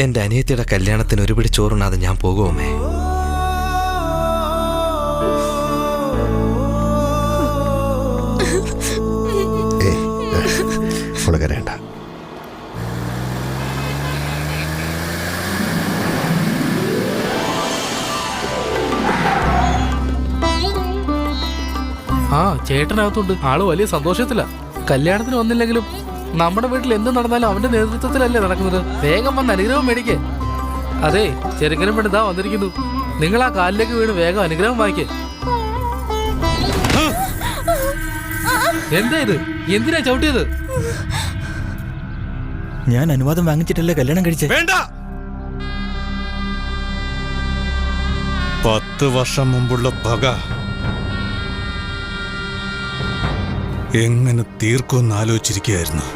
എന്റെ അനിയത്തിയുടെ കല്യാണത്തിന് ഒരുപിടി ചോറുണ്ണാതെ ഞാൻ പോകുമേ കരയണ്ട. ആ ചേട്ടനകത്തുണ്ട്. ആൾ വലിയ സന്തോഷത്തില. കല്യാണത്തിന് വന്നില്ലെങ്കിലും നമ്മുടെ വീട്ടിൽ എന്ത് നടന്നാലും അവന്റെ നേതൃത്വത്തിലല്ലേ നടക്കുന്നത്. വേഗം വന്ന് അനുഗ്രഹം മേടിക്കേ. അതെ ചെറുക്കനും പെണ്ണ് ഇതാ വന്നിരിക്കുന്നു. നിങ്ങൾ ആ കാലിലേക്ക് വീണ് വേഗം അനുഗ്രഹം വാങ്ങിക്കേ. എന്താ ഇത്? എന്തിനാ ചവിട്ടിയത്? ഞാൻ അനുവാദം വാങ്ങിച്ചിട്ടല്ലേ കല്യാണം കഴിച്ചേ? വേണ്ട! പത്ത് വർഷം മുമ്പുള്ള പക എങ്ങനെ തീർക്കുമെന്ന് ആലോചിച്ചിരിക്കുകയായിരുന്നു.